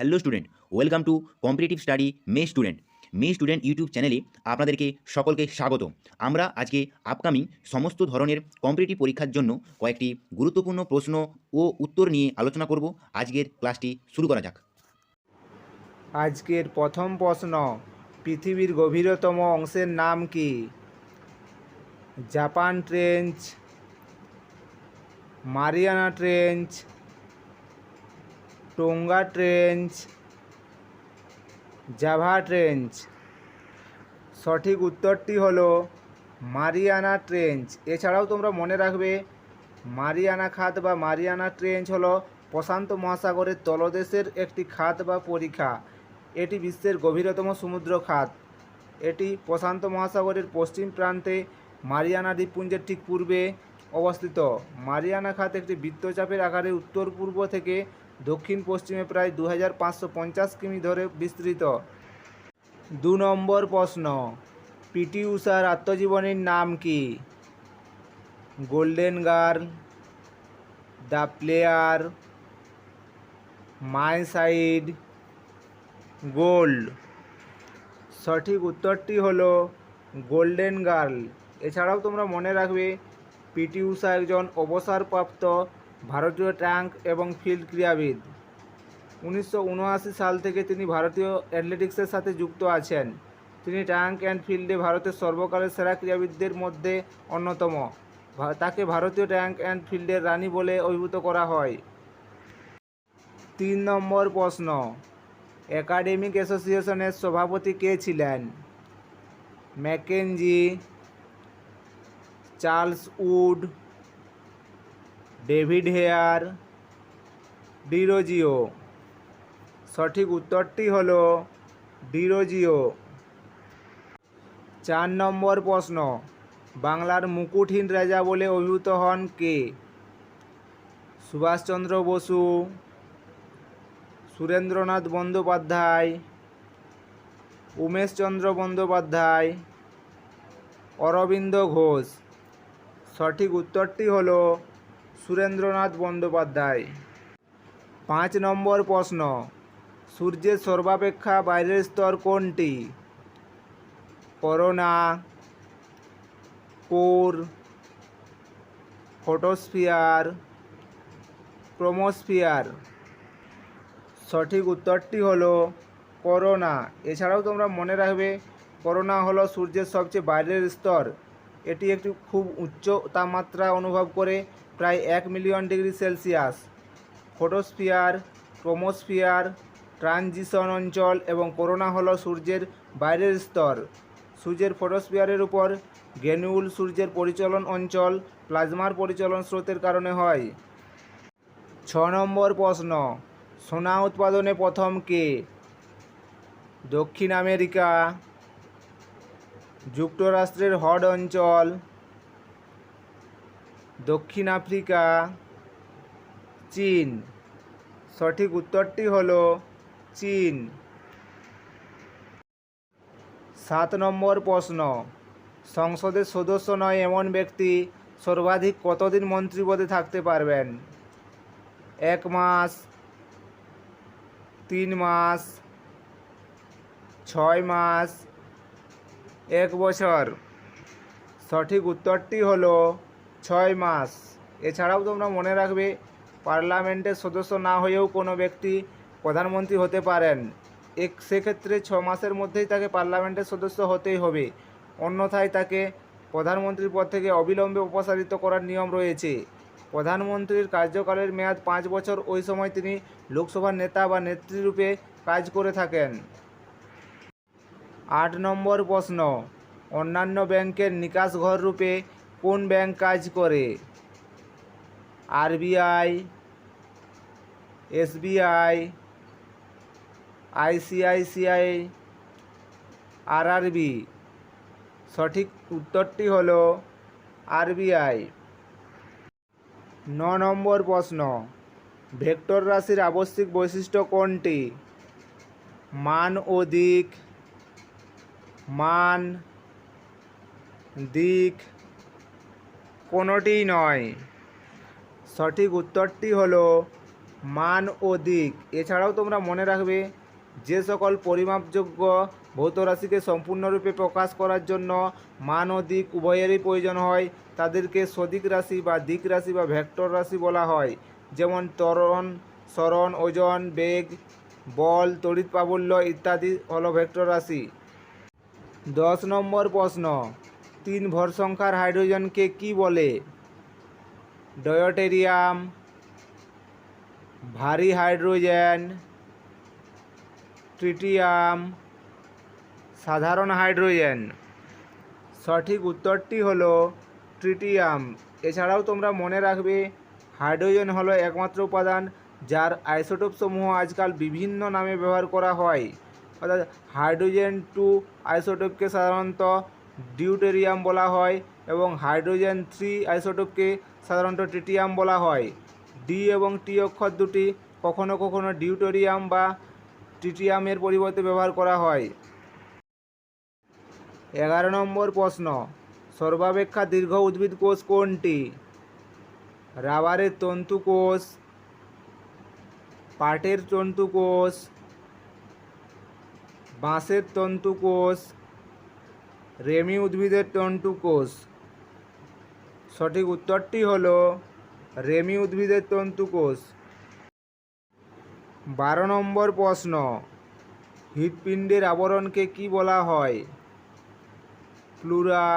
Hello student welcome to competitive study my student my student YouTube চ্যানেলে আপনাদেরকে সকলকে স্বাগত। আমরা আজকে আপকামিং সমস্ত ধরনের কম্পিটিটিভ পরীক্ষার জন্য কয়েকটি গুরুত্বপূর্ণ প্রশ্ন ও উত্তর নিয়ে আলোচনা করব। আজকের ক্লাসটি শুরু করা যাক। আজকের প্রথম প্রশ্ন, পৃথিবীর গভীরতম অংশের নাম কি? Japan trench, Mariana trench Tonga trench, Java trench. সঠিক উত্তরটি হলো মারিয়ানা ট্রেঞ্চ। এছাড়াও তোমরা মনে রাখবে, মারিয়ানা খাত বা মারিয়ানা ট্রেঞ্চ হলো প্রশান্ত মহাসাগরের তলদেশের একটি খাত বা পরীক্ষা এটি বিশ্বের গভীরতম সমুদ্র খাত। এটি প্রশান্ত মহাসাগরের পশ্চিম প্রান্তে মারিয়ানা দ্বীপপুঞ্জের ঠিক পূর্বে অবস্থিত। মারিয়ানা খাত একটি বৃত্তচাপের আকারে উত্তর পূর্ব থেকে দক্ষিণ পশ্চিমে প্রায় দু হাজার পাঁচশো পঞ্চাশ কিমি ধরে বিস্তৃত। দু নম্বর প্রশ্ন, পিটি উষার আত্মজীবনীর নাম কি? Golden girl, the player, my side, gold. সঠিক উত্তরটি হলো গোল্ডেন গার্ল। এছাড়াও তোমরা মনে রাখবে, পিটি উষা একজন অবসরপ্রাপ্ত ভারতীয় ট্যাঙ্ক এবং ফিল্ড ক্রীড়াবিদ। উনিশশো উনআশি সাল থেকে তিনি ভারতীয় অ্যাথলেটিক্সের সাথে যুক্ত আছেন। তিনি ট্যাঙ্ক অ্যান্ড ফিল্ডে ভারতের সর্বকালের সেরা ক্রীড়াবিদদের মধ্যে অন্যতম। তাকে ভারতীয় ট্যাঙ্ক অ্যান্ড ফিল্ডের রানী বলে অভিভূত করা হয়। তিন নম্বর প্রশ্ন, একাডেমিক অ্যাসোসিয়েশনের সভাপতি কে ছিলেন? Mackenzie, Charles Wood David Hare, Derozio. সঠিক উত্তরটি হল ডিরোজিও। চার নম্বর প্রশ্ন, বাংলার মুকুটহীন রাজা বলে অভিভূত হন কে? সুভাষচন্দ্র বসু, সুরেন্দ্রনাথ বন্দ্যোপাধ্যায়, উমেশচন্দ্র বন্দ্যোপাধ্যায়, অরবিন্দ ঘোষ। সঠিক উত্তরটি হল সুরেন্দ্রনাথ বন্দ্যোপাধ্যায়। পাঁচ নম্বর প্রশ্ন, সূর্যের সর্বাপেক্ষা বাইরের স্তর কোনটি? Corona, core, photosphere, chromosphere. সঠিক উত্তরটি হলো করোনা। এছাড়াও তোমরা মনে রাখবে, করোনা হলো সূর্যের সবচেয়ে বাইরের স্তর। এটি একটি খুব উচ্চ তাপমাত্রা অনুভব করে, প্রায় এক million degree Celsius. Photosphere, chromosphere, transition অঞ্চল এবং করোনা হলো সূর্যের বাইরের স্তর। সূর্যের ফটোস্ফিয়ারের উপর গ্যানুল সূর্যের পরিচলন অঞ্চল, প্লাজমার পরিচলন স্রোতের কারণে হয়। ছ নম্বর প্রশ্ন, সোনা উৎপাদনে প্রথম কে? দক্ষিণ আমেরিকা। যুক্তরাষ্ট্রের হড অঞ্চল, দক্ষিণ আফ্রিকা, চীন। সঠিক উত্তরটি হল চীন। সাত নম্বর প্রশ্ন। সংসদের সদস্য নয় এমন ব্যক্তি সর্বাধিক কতদিন মন্ত্রী পদে থাকতে পারবেন? এক মাস, তিন মাস, ছয় মাস এক বছর। সঠিক উত্তরটি হলো ছয় মাস। এছাড়াও তোমরা মনে রাখবে, পার্লামেন্টের সদস্য না হয়েও কোনো ব্যক্তি প্রধানমন্ত্রী হতে পারেন। এক, সেক্ষেত্রে ছ মাসের মধ্যেই তাকে পার্লামেন্টের সদস্য হতেই হবে। অন্যথায় তাকে প্রধানমন্ত্রীর পদ থেকে অবিলম্বে অপসারিত করার নিয়ম রয়েছে। প্রধানমন্ত্রীর কার্যকালের মেয়াদ পাঁচ বছর। ওই সময় তিনি লোকসভার নেতা বা নেত্রীরূপে কাজ করে থাকেন। আট নম্বর প্রশ্ন, অন্যান্য ব্যাংকের নিকাশ ঘর রূপে কোন ব্যাংক কাজ করে? RBI, SBI, ICICI, RRB. সঠিক উত্তরটি হলো আরবিআই। ন নম্বর প্রশ্ন, ভেক্টর রাশির আবশ্যিক বৈশিষ্ট্য কোনটি? মান ও দিক। মান দিক কোনোটিই নয়। সঠিক উত্তরটি হলো মান ও দিক। এছাড়াও তোমরা মনে রাখবে, যে সকল পরিমাপযোগ্য ভৌত রাশিকে সম্পূর্ণরূপে প্রকাশ করার জন্য মান ও দিক উভয়েরই প্রয়োজন হয়। তাদেরকে সদিক রাশি বা দিক রাশি বা ভেক্টর রাশি বলা হয়। যেমন ত্বরণ সরণ ওজন, বেগ, বল, তড়িৎ, প্রাবল্য ইত্যাদি হলো ভেক্টর রাশি। দশ নম্বর প্রশ্ন, তিন ভর সংখ্যার হাইড্রোজেনকে কি বলে? ডয়োটেরিয়াম, ভারী হাইড্রোজেন, ট্রিটিয়াম, সাধারণ হাইড্রোজেন। সঠিক উত্তরটি হলো ট্রিটিয়াম। এছাড়াও তোমরা মনে রাখবে, হাইড্রোজেন হলো একমাত্র উপাদান যার আইসোটোপ সমূহ আজকাল বিভিন্ন নামে ব্যবহার করা হয়। অর্থাৎ হাইড্রোজেন টু আইসোটোপকে সাধারণত ডিউটেরিয়াম বলা হয় এবং হাইড্রোজেন থ্রি আইসোটোপকে সাধারণত ট্রিটিয়াম বলা হয়। ডি এবং টি অক্ষর দুটি কখনো কখনো ডিউটেরিয়াম বা ট্রিটিয়ামের পরিবর্তে ব্যবহার করা হয়। এগারো নম্বর প্রশ্ন, সর্বাপেক্ষা দীর্ঘ উদ্ভিদ কোষ কোনটি? রাবারের তন্তু কোষ, পাটের তন্তু কোষ বাঁশের তন্তু কোষ রেমি উদ্ভিদের তন্তু কোষ সঠিক উত্তরটি হলো রেমি উদ্ভিদের তন্তু কোষ বারো নম্বর প্রশ্ন, হৃৎপিণ্ডের আবরণকে কি বলা হয়? Pleura,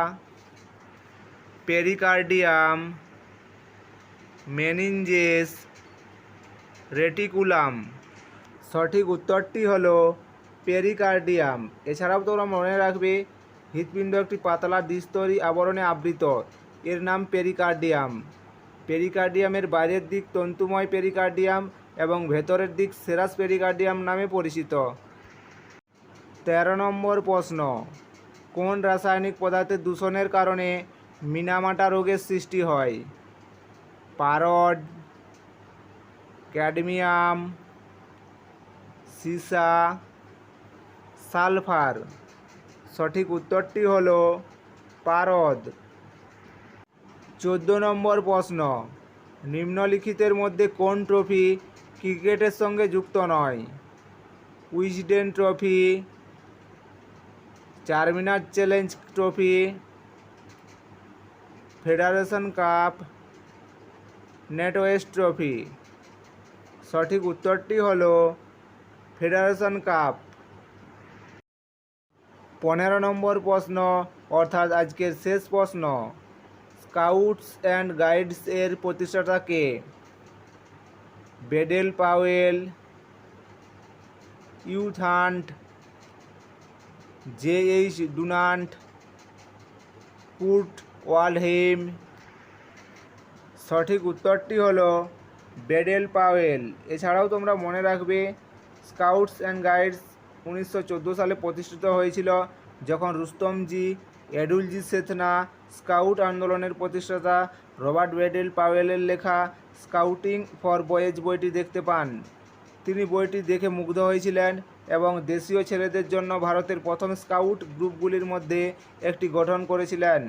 pericardium, meninges, reticulum. সঠিক উত্তরটি হলো পেরিকার্ডিয়াম। এছাড়াও তোমরা মনে রাখবে, হৃৎপিণ্ড একটি পাতলা দ্বিস্তরী আবরণে আবৃত। এর নাম পেরিকার্ডিয়াম। পেরিকার্ডিয়ামের বাইরের দিক তন্তুময় পেরিকার্ডিয়াম এবং ভেতরের দিক সেরাস পেরিকার্ডিয়াম নামে পরিচিত। তেরো নম্বর প্রশ্ন, কোন রাসায়নিক পদার্থের দূষণের কারণে মিনামাটা রোগের সৃষ্টি হয়? পারড ক্যাডমিয়াম, সীসা সালফার। সঠিক উত্তরটি হল পারদ। চোদ্দ নম্বর প্রশ্ন, নিম্নলিখিতের মধ্যে কোন ট্রফি ক্রিকেটের সঙ্গে যুক্ত নয়? Wisden trophy, Charminar challenge trophy, federation cup, NatWest trophy. সঠিক উত্তরটি হলো ফেডারেশন কাপ। পনেরো নম্বর প্রশ্ন, অর্থাৎ আজকের শেষ প্রশ্ন। স্কাউটস অ্যান্ড গাইডস এর প্রতিষ্ঠাতা কে? Baden Powell, U Thant, J H Dunant Kurt Waldheim সঠিক উত্তরটি হলো বেডেল পাওয়েল। এছাড়াও তোমরা মনে রাখবে, স্কাউটস অ্যান্ড গাইডস উনিশশো চোদ্দ সালে প্রতিষ্ঠিত হয়েছিল যখন রুস্তমজি, এডুলজি সেথনা, স্কাউট আন্দোলনের প্রতিষ্ঠাতা রবার্ট বেডেল পাওয়েলের লেখা স্কাউটিং ফর বয়েজ বইটি দেখতে পান। তিনি বইটি দেখে মুগ্ধ হয়েছিলেন এবং দেশীয় ছেলেদের জন্য ভারতের প্রথম স্কাউট গ্রুপগুলির মধ্যে একটি গঠন করেছিলেন।